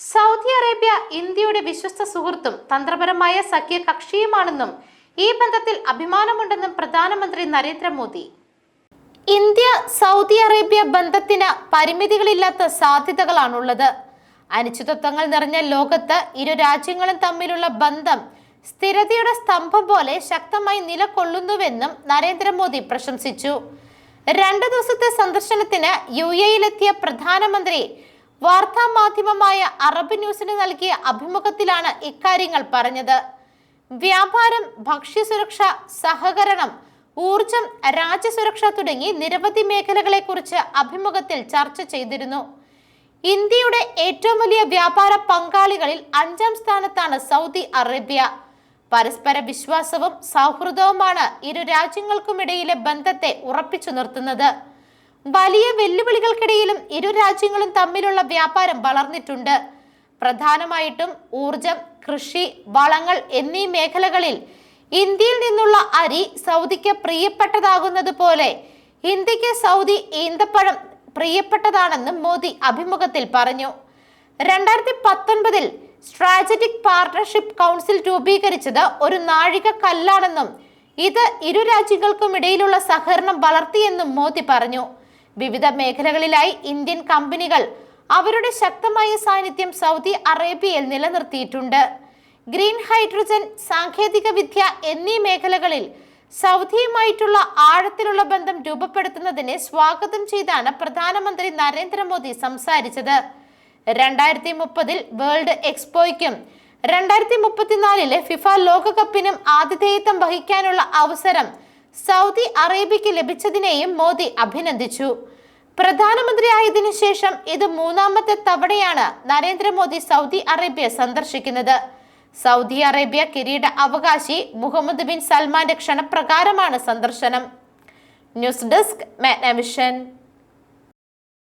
Saudi Arabia ഇന്ത്യയുടെ വിശ്വസ്ത സുഹൃത്തും തന്ത്രപരമായ സഖ്യ കക്ഷിയുമാണെന്നും ഈ ബന്ധത്തിൽ അഭിമാനമുണ്ടെന്നും പ്രധാനമന്ത്രി നരേന്ദ്രമോദി. ഇന്ത്യ സൗദി അറേബ്യ ബന്ധത്തിന് പരിമിതികളില്ലാത്ത സാധ്യതകളാണുള്ളത്. അനിശ്ചിതത്വങ്ങൾ നിറഞ്ഞ ലോകത്ത് ഇരു രാജ്യങ്ങളും തമ്മിലുള്ള ബന്ധം സ്ഥിരതയുടെ സ്തംഭം പോലെ ശക്തമായി നിലകൊള്ളുന്നുവെന്നും നരേന്ദ്രമോദി പ്രശംസിച്ചു. രണ്ടു ദിവസത്തെ സന്ദർശനത്തിന് യു എയിലെത്തിയ പ്രധാനമന്ത്രി വാർത്താ മാധ്യമമായ അറബ് ന്യൂസിന് നൽകിയ അഭിമുഖത്തിലാണ് ഇക്കാര്യങ്ങൾ പറഞ്ഞത്. വ്യാപാരം ഭക്ഷ്യസുരക്ഷ സഹകരണം ഊർജം രാജ്യസുരക്ഷ തുടങ്ങി നിരവധി മേഖലകളെക്കുറിച്ച് അഭിമുഖത്തിൽ ചർച്ച ചെയ്തിരുന്നു. ഇന്ത്യയുടെ ഏറ്റവും വലിയ വ്യാപാര പങ്കാളികളിൽ അഞ്ചാം സ്ഥാനത്താണ് സൗദി അറേബ്യ. പരസ്പര വിശ്വാസവും സൗഹൃദവുമാണ് ഇരു രാജ്യങ്ങൾക്കുമിടയിലെ ബന്ധത്തെ ഉറപ്പിച്ചു നിർത്തുന്നത്. വലിയ വെല്ലുവിളികൾക്കിടയിലും ഇരു രാജ്യങ്ങളും തമ്മിലുള്ള വ്യാപാരം വളർന്നിട്ടുണ്ട്. പ്രധാനമായിട്ടും ഊർജം കൃഷി വളങ്ങൾ എന്നീ മേഖലകളിൽ ഇന്ത്യയിൽ നിന്നുള്ള അരി സൗദിക്ക് പ്രിയപ്പെട്ടതാകുന്നത് പോലെ ഇന്ത്യയ്ക്ക് സൗദി ഈന്തപ്പഴം പ്രിയപ്പെട്ടതാണെന്നും മോദി അഭിമുഖത്തിൽ പറഞ്ഞു. രണ്ടായിരത്തി പത്തൊൻപതിൽ സ്ട്രാറ്റജിക് പാർട്ണർഷിപ്പ് കൗൺസിൽ രൂപീകരിച്ചത് ഒരു നാഴിക കല്ലാണെന്നും ഇത് ഇരു രാജ്യങ്ങൾക്കും ഇടയിലുള്ള സഹകരണം വളർത്തിയെന്നും മോദി പറഞ്ഞു. വിവിധ മേഖലകളിലായി ഇന്ത്യൻ കമ്പനികൾ അവരുടെ ശക്തമായ സാന്നിധ്യം സൗദി അറേബ്യയിൽ നിലനിർത്തിയിട്ടുണ്ട്. ഗ്രീൻ ഹൈഡ്രജൻ സാങ്കേതിക വിദ്യ എന്നീ മേഖലകളിൽ സൗദിയുമായിട്ടുള്ള ആഴത്തിലുള്ള ബന്ധം രൂപപ്പെടുത്തുന്നതിനെ സ്വാഗതം ചെയ്താണ് പ്രധാനമന്ത്രി നരേന്ദ്രമോദി സംസാരിച്ചത്. രണ്ടായിരത്തി മുപ്പതിൽ വേൾഡ് എക്സ്പോയ്ക്കും രണ്ടായിരത്തി മുപ്പത്തിനാലിലെ ഫിഫ ലോകകപ്പിനും ആതിഥേയത്വം വഹിക്കാനുള്ള അവസരം സൗദി അറേബ്യയ്ക്ക് ലഭിച്ചതിനെയും മോദി അഭിനന്ദിച്ചു. പ്രധാനമന്ത്രിയായതിനു ശേഷം ഇത് മൂന്നാമത്തെ തവണയാണ് നരേന്ദ്രമോദി സൗദി അറേബ്യ സന്ദർശിക്കുന്നത്. സൗദി അറേബ്യ കിരീട അവകാശി മുഹമ്മദ് ബിൻ സൽമാന്റെ ക്ഷണപ്രകാരമാണ് സന്ദർശനം. News desk Magnavision.